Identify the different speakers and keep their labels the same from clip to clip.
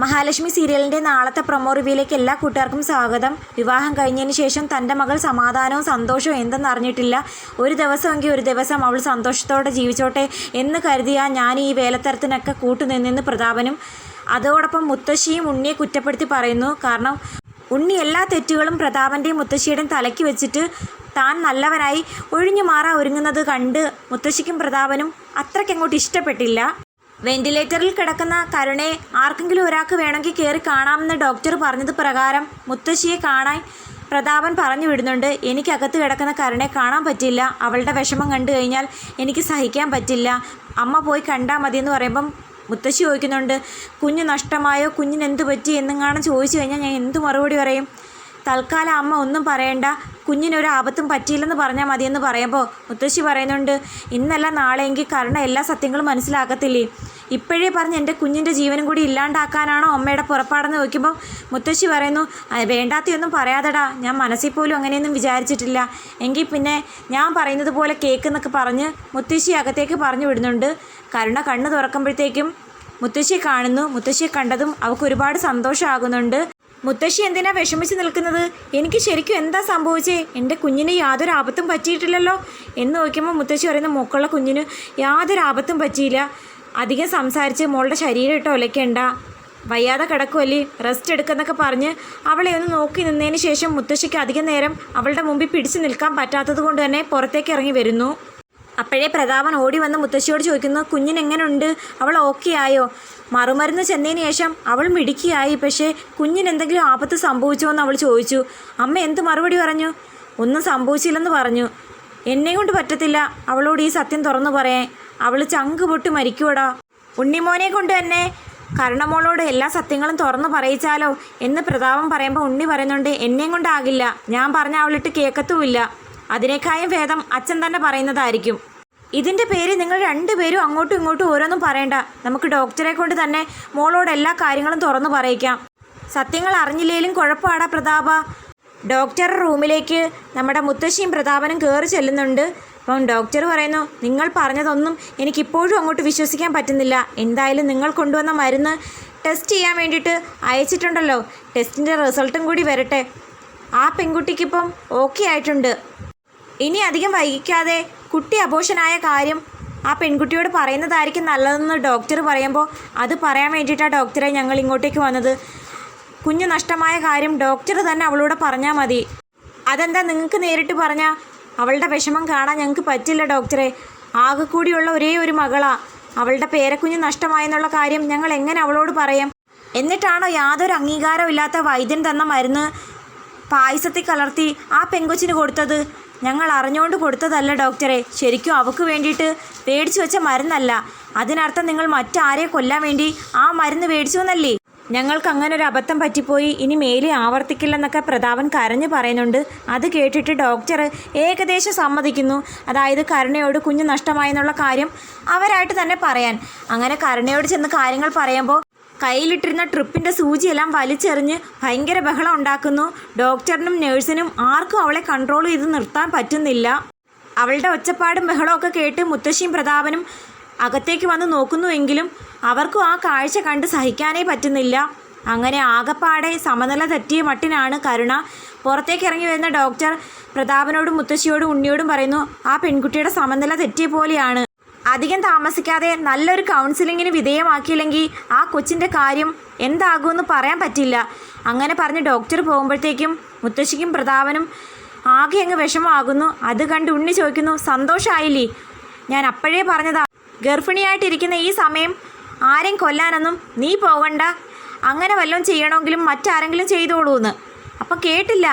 Speaker 1: മഹാലക്ഷ്മി സീരിയലിന്റെ നാളത്തെ പ്രൊമോ റിവ്യൂയിലേക്ക് എല്ലാ കൂട്ടുകാർക്കും സ്വാഗതം. വിവാഹം കഴിഞ്ഞതിന് ശേഷം തന്റെ മകൾ സമാധാനവും സന്തോഷവും എന്തെന്ന് അറിഞ്ഞിട്ടില്ല. ഒരു ദിവസമെങ്കിൽ ഒരു ദിവസം അവൾ സന്തോഷത്തോടെ ജീവിച്ചോട്ടെ എന്ന് കരുതിയാ ഞാൻ ഈ വേലത്തരത്തിനൊക്കെ കൂട്ടുനിന്നെന്ന് പ്രതാപനും അതോടൊപ്പം മുത്തശ്ശിയും ഉണ്ണിയെ കുറ്റപ്പെടുത്തി പറയുന്നു. കാരണം ഉണ്ണി എല്ലാ തെറ്റുകളും പ്രതാപന്റെയും മുത്തശ്ശിയുടെയും തലയ്ക്ക് വെച്ചിട്ട് താൻ നല്ലവനായി ഒഴിഞ്ഞു മാറാ ഒരുങ്ങുന്നത് കണ്ട് മുത്തശ്ശിക്കും പ്രതാപനും അത്രയ്ക്കങ്ങോട്ട് ഇഷ്ടപ്പെട്ടില്ല. വെന്റിലേറ്ററിൽ കിടക്കുന്ന കരുണയെ ആർക്കെങ്കിലും ഒരാൾക്ക് വേണമെങ്കിൽ കയറി കാണാമെന്ന് ഡോക്ടർ പറഞ്ഞത് പ്രകാരം മുത്തശ്ശിയെ കാണാൻ പ്രതാപൻ പറഞ്ഞു വിടുന്നുണ്ട്. എനിക്കകത്ത് കിടക്കുന്ന കരുണയെ കാണാൻ പറ്റില്ല. അവളുടെ വിഷമം കണ്ടു കഴിഞ്ഞാൽ എനിക്ക് സഹിക്കാൻ പറ്റില്ല. അമ്മ പോയി കണ്ടാൽ മതി എന്ന് പറയുമ്പം മുത്തശ്ശി ചോദിക്കുന്നുണ്ട് കുഞ്ഞ് നഷ്ടമായോ? കുഞ്ഞിന് എന്ത് പറ്റി? എന്നെങ്ങാനും ചോദിച്ചു കഴിഞ്ഞാൽ ഞാൻ എന്ത് മറുപടി പറയും? തൽക്കാലം അമ്മ ഒന്നും പറയണ്ട. കുഞ്ഞിനൊരു ആപത്തും പറ്റിയില്ലെന്ന് പറഞ്ഞാൽ മതിയെന്ന് പറയുമ്പോൾ മുത്തശ്ശി പറയുന്നുണ്ട് ഇന്നല്ല നാളെയെങ്കിൽ കരുണ എല്ലാ സത്യങ്ങളും മനസ്സിലാക്കത്തില്ലേ? ഇപ്പോഴേ പറഞ്ഞ് എന്റെ കുഞ്ഞിന്റെ ജീവനും കൂടി ഇല്ലാണ്ടാക്കാനാണോ അമ്മയുടെ പുറപ്പാടെന്ന് ചോദിക്കുമ്പോൾ മുത്തശ്ശി പറയുന്നു "അത് വേണ്ടാത്തയൊന്നും പറയാതെടാ. ഞാൻ മനസ്സിൽ പോലും അങ്ങനെയൊന്നും വിചാരിച്ചിട്ടില്ല. എങ്കിൽ പിന്നെ ഞാൻ പറയുന്നത് പോലെ കേൾക്കുന്നൊക്കെ പറഞ്ഞ് മുത്തശ്ശി അകത്തേക്ക് പറഞ്ഞു വിടുന്നുണ്ട്. കരുണ കണ്ണ് തുറക്കുമ്പോഴത്തേക്കും മുത്തശ്ശിയെ കാണുന്നു. മുത്തശ്ശിയെ കണ്ടതും അവൾക്ക് ഒരുപാട് സന്തോഷമാകുന്നുണ്ട്. മുത്തശ്ശി എന്തിനാ വിഷമിച്ച് നിൽക്കുന്നത്? എനിക്ക് ശരിക്കും എന്താ സംഭവിച്ചേ? എന്റെ കുഞ്ഞിന് യാതൊരു ആപത്തും പറ്റിയിട്ടില്ലല്ലോ? എന്ന് നോക്കുമ്പോൾ മുത്തശ്ശി പറയുന്ന മൂക്കുള്ള കുഞ്ഞിന് യാതൊരു ആപത്തും പറ്റിയില്ല. അധികം സംസാരിച്ച് മോളുടെ ശരീരം ഇട്ട് ഒലയ്ക്കണ്ട. വയ്യാതെ കിടക്കുമല്ലേ റെസ്റ്റ് എടുക്കുന്നൊക്കെ പറഞ്ഞ് അവളെ ഒന്ന് നോക്കി നിന്നതിന് ശേഷം മുത്തശ്ശിക്ക് അധികം നേരം അവളുടെ മുമ്പിൽ പിടിച്ചു നിൽക്കാൻ പറ്റാത്തത് കൊണ്ട് തന്നെ പുറത്തേക്ക് ഇറങ്ങി വരുന്നു. അപ്പോഴേ പ്രതാപൻ ഓടി വന്ന് മുത്തശ്ശിയോട് ചോദിക്കുന്നു കുഞ്ഞിനെങ്ങനുണ്ട് അവൾ ഓക്കെ ആയോ? മറുമരുന്ന് ചെന്നതിന് ശേഷം അവൾ മിടുക്കിയായി. പക്ഷേ കുഞ്ഞിന് എന്തെങ്കിലും ആപത്ത് സംഭവിച്ചോ എന്ന് അവൾ ചോദിച്ചു. അമ്മ എന്ത് മറുപടി പറഞ്ഞു? ഒന്നും സംഭവിച്ചില്ലെന്ന് പറഞ്ഞു. എന്നെ കൊണ്ട് പറ്റത്തില്ല. അവളോട് ഈ സത്യം തുറന്നു പറയാൻ. അവൾ ചങ്ക് പൊട്ടി മരിക്കുവടാ. ഉണ്ണിമോനെ കൊണ്ട് തന്നെ. കരുണമോളോട് എല്ലാ സത്യങ്ങളും തുറന്നു പറയിച്ചാലോ എന്ന് പ്രതാപം പറയുമ്പോൾ ഉണ്ണി പറയുന്നുണ്ട് എന്നെയും കൊണ്ടാകില്ല. ഞാൻ പറഞ്ഞ അവളിട്ട് കേൾക്കത്തുമില്ല അതിനേക്കായും ഭേദം അച്ഛൻ തന്നെ പറയുന്നതായിരിക്കും. ഇതിന്റെ പേര് നിങ്ങൾ രണ്ടുപേരും അങ്ങോട്ടും ഇങ്ങോട്ടും ഓരോന്നും പറയണ്ട. നമുക്ക് ഡോക്ടറെ കൊണ്ട് തന്നെ മോളോട് എല്ലാ കാര്യങ്ങളും തുറന്നു പറയിക്കാം. സത്യങ്ങൾ അറിഞ്ഞില്ലേലും കുഴപ്പമാടാ പ്രതാപ. ഡോക്ടർ റൂമിലേക്ക് നമ്മുടെ മുത്തശ്ശിയും പ്രതാപനും കയറി ചെല്ലുന്നുണ്ട്. അപ്പം ഡോക്ടർ പറയുന്നു നിങ്ങൾ പറഞ്ഞതൊന്നും എനിക്കിപ്പോഴും അങ്ങോട്ട് വിശ്വസിക്കാൻ പറ്റുന്നില്ല. എന്തായാലും നിങ്ങൾ കൊണ്ടുവന്ന മരുന്ന് ടെസ്റ്റ് ചെയ്യാൻ വേണ്ടിയിട്ട് അയച്ചിട്ടുണ്ടല്ലോ. ടെസ്റ്റിന്റെ റിസൾട്ടും കൂടി വരട്ടെ. ആ പെൺകുട്ടിക്കിപ്പം ഓക്കെ ആയിട്ടുണ്ട്. ഇനി അധികം വൈകിക്കാതെ കുട്ടി അബോഷനായ കാര്യം ആ പെൺകുട്ടിയോട് പറയുന്നതായിരിക്കും നല്ലതെന്ന് ഡോക്ടർ പറയുമ്പോൾ അത് പറയാൻ വേണ്ടിയിട്ടാണ് ഡോക്ടറെ ഞങ്ങൾ ഇങ്ങോട്ടേക്ക് വന്നത്. കുഞ്ഞ് നഷ്ടമായ കാര്യം ഡോക്ടർ തന്നെ അവളോട് പറഞ്ഞാൽ മതി. അതെന്താ നിങ്ങൾക്ക് നേരിട്ട് പറഞ്ഞാൽ അവളുടെ വിഷമം കാണാൻ ഞങ്ങൾക്ക് പറ്റില്ല ഡോക്ടറെ. ആകെ കൂടിയുള്ള ഒരേ ഒരു മകളാ. അവളുടെ പേരക്കുഞ്ഞ് നഷ്ടമായെന്നുള്ള കാര്യം ഞങ്ങൾ എങ്ങനെ അവളോട് പറയാം? എന്നിട്ടാണോ യാതൊരു അംഗീകാരവും ഇല്ലാത്ത വൈദ്യൻ തന്ന മരുന്ന് പായസത്തിൽ കലർത്തി ആ പെങ്കൊച്ചിന് കൊടുത്തത്? ഞങ്ങൾ അറിഞ്ഞുകൊണ്ട് കൊടുത്തതല്ല ഡോക്ടറെ. ശരിക്കും അവക്ക് വേണ്ടിയിട്ട് മേടിച്ചു വെച്ച മരുന്നല്ല. അതിനർത്ഥം നിങ്ങൾ മറ്റാരെ കൊല്ലാൻ വേണ്ടി ആ മരുന്ന് മേടിച്ചു എന്നല്ലേ? ഞങ്ങൾക്ക് അങ്ങനെ ഒരു അബദ്ധം പറ്റിപ്പോയി. ഇനി മേലെ ആവർത്തിക്കില്ലെന്നൊക്കെ പ്രതാപൻ കരഞ്ഞു പറയുന്നുണ്ട്. അത് കേട്ടിട്ട് ഡോക്ടർ ഏകദേശം സമ്മതിക്കുന്നു. അതായത് കരുണയോട് കുഞ്ഞ് നഷ്ടമായെന്നുള്ള കാര്യം അവരായിട്ട് തന്നെ പറയാൻ. അങ്ങനെ കരുണയോട് ചെന്ന് കാര്യങ്ങൾ പറയുമ്പോൾ കയ്യിലിട്ടിരുന്ന ട്രിപ്പിന്റെ സൂചിയെല്ലാം വലിച്ചെറിഞ്ഞ് ഭയങ്കര ബഹളം ഉണ്ടാക്കുന്നു. ഡോക്ടറിനും നേഴ്സിനും ആർക്കും അവളെ കൺട്രോൾ ചെയ്ത് നിർത്താൻ പറ്റുന്നില്ല. അവളുടെ ഒച്ചപ്പാടും ബഹളമൊക്കെ കേട്ട് മുത്തശ്ശിയും പ്രതാപനും അകത്തേക്ക് വന്ന് നോക്കുന്നുവെങ്കിലും അവർക്കും ആ കാഴ്ച കണ്ട് സഹിക്കാനേ പറ്റുന്നില്ല. അങ്ങനെ ആകപ്പാടെ സമനില തെറ്റിയ മട്ടിനാണ് കരുണ. പുറത്തേക്ക് ഇറങ്ങി വരുന്ന ഡോക്ടർ പ്രതാപനോടും മുത്തശ്ശിയോടും ഉണ്ണിയോടും പറയുന്നു ആ പെൺകുട്ടിയുടെ സമനില തെറ്റിയ പോലെയാണ്. അധികം താമസിക്കാതെ നല്ലൊരു കൗൺസിലിങ്ങിന് വിധേയമാക്കിയില്ലെങ്കിൽ ആ കൊച്ചിന്റെ കാര്യം എന്താകുമെന്ന് പറയാൻ പറ്റില്ല. അങ്ങനെ പറഞ്ഞ് ഡോക്ടർ പോകുമ്പോഴത്തേക്കും മുത്തശ്ശിക്കും പ്രതാപനും ആകെ അങ്ങ് വിഷമമാകുന്നു. അത് കണ്ട് ഉണ്ണി ചോദിക്കുന്നു സന്തോഷമായില്ലേ ഞാൻ അപ്പോഴേ പറഞ്ഞതാ ഗർഭിണിയായിട്ടിരിക്കുന്ന ഈ സമയം ആരെയും കൊല്ലാനൊന്നും നീ പോകണ്ട. അങ്ങനെ വല്ലതും ചെയ്യണമെങ്കിലും മറ്റാരെങ്കിലും ചെയ്തോളൂ എന്ന്. അപ്പം കേട്ടില്ല.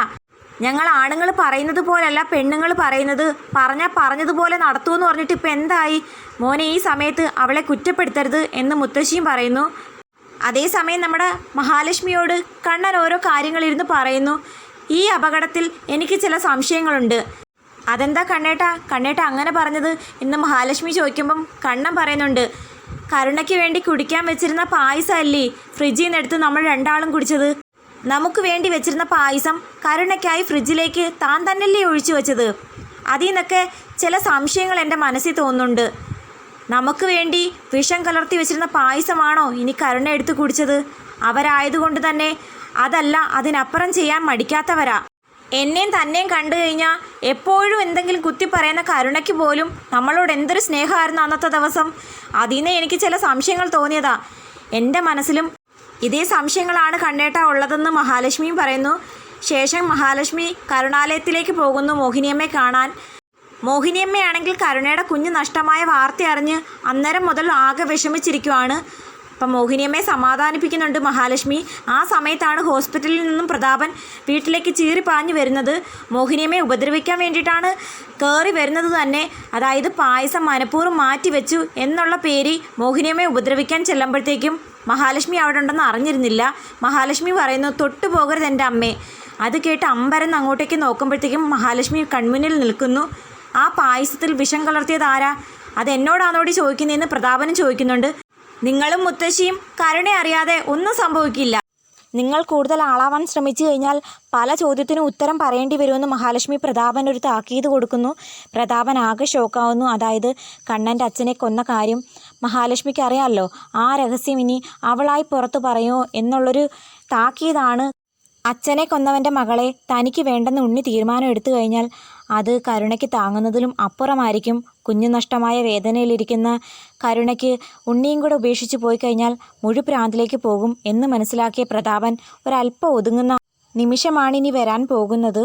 Speaker 1: ഞങ്ങൾ ആണുങ്ങൾ പറയുന്നത് പോലല്ല പെണ്ണുങ്ങൾ പറയുന്നത് പറഞ്ഞാൽ പറഞ്ഞതുപോലെ നടത്തുമെന്ന് പറഞ്ഞിട്ട് ഇപ്പം എന്തായി? മോനെ ഈ സമയത്ത് അവളെ കുറ്റപ്പെടുത്തരുത് എന്ന് മുത്തശ്ശിയും പറയുന്നു. അതേസമയം നമ്മുടെ മഹാലക്ഷ്മിയോട് കണ്ണൻ ഓരോ കാര്യങ്ങളിരുന്ന് പറയുന്നു. ഈ അപകടത്തിൽ എനിക്ക് ചില സംശയങ്ങളുണ്ട്. അതെന്താ കണ്ണേട്ട? കണ്ണേട്ട അങ്ങനെ പറഞ്ഞത്. ഇന്ന് മഹാലക്ഷ്മി ചോദിക്കുമ്പം കണ്ണൻ പറയുന്നുണ്ട് കരുണയ്ക്ക് വേണ്ടി കുടിക്കാൻ വെച്ചിരുന്ന പായസമല്ലേ ഫ്രിഡ്ജിൽ നിന്ന് എടുത്ത് നമ്മൾ രണ്ടാളും കുടിച്ചത്? നമുക്ക് വേണ്ടി വെച്ചിരുന്ന പായസം കരുണയ്ക്കായി ഫ്രിഡ്ജിലേക്ക് താൻ തന്നെയല്ലേ ഒഴിച്ചു വെച്ചത്? അതിൽ നിന്നൊക്കെ ചില സംശയങ്ങൾ എന്റെ മനസ്സിൽ തോന്നുന്നുണ്ട്. നമുക്ക് വേണ്ടി വിഷം കലർത്തി വെച്ചിരുന്ന പായസമാണോ ഇനി കരുണ എടുത്ത് കുടിച്ചത്? അവരായതുകൊണ്ട് തന്നെ അതല്ല അതിനപ്പുറം ചെയ്യാൻ മടിക്കാത്തവരാ. എന്നെയും തന്നെയും കണ്ടു കഴിഞ്ഞാൽ എപ്പോഴും എന്തെങ്കിലും കുത്തി പറയുന്ന കരുണയ്ക്ക് പോലും നമ്മളോട് എന്തൊരു സ്നേഹമായിരുന്നു അന്നത്തെ ദിവസം. അതിൽ എനിക്ക് ചില സംശയങ്ങൾ തോന്നിയതാ. എന്റെ മനസ്സിലും ഇതേ സംശയങ്ങളാണ് കണ്ടേട്ടാ ഉള്ളതെന്ന് മഹാലക്ഷ്മിയും പറയുന്നു. ശേഷം മഹാലക്ഷ്മി കരുണാലയത്തിലേക്ക് പോകുന്നു മോഹിനിയമ്മയെ കാണാൻ. മോഹിനിയമ്മയാണെങ്കിൽ കരുണയുടെ കുഞ്ഞ് നഷ്ടമായ വാർത്ത അറിഞ്ഞ് അന്നേരം മുതൽ ആകെ വിഷമിച്ചിരിക്കുവാണ്. അപ്പം മോഹിനിയമ്മയെ സമാധാനിപ്പിക്കുന്നുണ്ട് മഹാലക്ഷ്മി. ആ സമയത്താണ് ഹോസ്പിറ്റലിൽ നിന്നും പ്രതാപൻ വീട്ടിലേക്ക് ചീറി പാഞ്ഞു വരുന്നത്. മോഹിനിയമ്മയെ ഉപദ്രവിക്കാൻ വേണ്ടിയിട്ടാണ് കയറി വരുന്നത് തന്നെ. അതായത് പായസം മനഃപൂർവം മാറ്റി വെച്ചു എന്നുള്ള പേര് മോഹിനിയമ്മയെ ഉപദ്രവിക്കാൻ ചെല്ലുമ്പോഴത്തേക്കും മഹാലക്ഷ്മി അവിടെ ഉണ്ടെന്ന് അറിഞ്ഞിരുന്നില്ല. മഹാലക്ഷ്മി പറയുന്നു തൊട്ടു പോകരുത് എന്റെ അമ്മേ. അത് കേട്ട് അമ്പരന്ന് അങ്ങോട്ടേക്ക് നോക്കുമ്പോഴത്തേക്കും മഹാലക്ഷ്മി കൺമുന്നിൽ നിൽക്കുന്നു. ആ പായസത്തിൽ വിഷം കലർത്തിയത് ആരാ? അത് എന്നോടാണോടി ചോദിക്കുന്നതെന്ന് പ്രതാപനും ചോദിക്കുന്നുണ്ട്. നിങ്ങളും മുത്തശ്ശിയും കരുണ അറിയാതെ ഒന്നും സംഭവിക്കില്ല. നിങ്ങൾ കൂടുതൽ ആളാവാൻ ശ്രമിച്ചു കഴിഞ്ഞാൽ പല ചോദ്യത്തിനും ഉത്തരം പറയേണ്ടി വരുമെന്ന് മഹാലക്ഷ്മി പ്രതാപൻ ഒരു താക്കീത് കൊടുക്കുന്നു. പ്രതാപൻ ആകെ ഷോക്കാവുന്നു. അതായത് കണ്ണന്റെ അച്ഛനെ കൊന്ന കാര്യം മഹാലക്ഷ്മിക്ക് അറിയാമല്ലോ ആ രഹസ്യം ഇനി അവളായി പുറത്തു പറയുമോ എന്നുള്ളൊരു താക്കീതാണ്. അച്ഛനെ കൊന്നവന്റെ മകളെ തനിക്ക് വേണ്ടെന്ന് ഉണ്ണി തീരുമാനം എടുത്തു കഴിഞ്ഞാൽ അത് കരുണയ്ക്ക് താങ്ങുന്നതിലും അപ്പുറമായിരിക്കും കുഞ്ഞു നഷ്ടമായ വേദനയിലിരിക്കുന്ന കരുണയ്ക്ക് ഉണ്ണിയും കൂടെ ഉപേക്ഷിച്ച് പോയി കഴിഞ്ഞാൽ മുഴുപ്രാന്തിലേക്ക് പോകും എന്ന് മനസ്സിലാക്കിയ പ്രതാപൻ ഒരല്പം ഒതുങ്ങുന്ന നിമിഷമാണിനി വരാൻ പോകുന്നത്.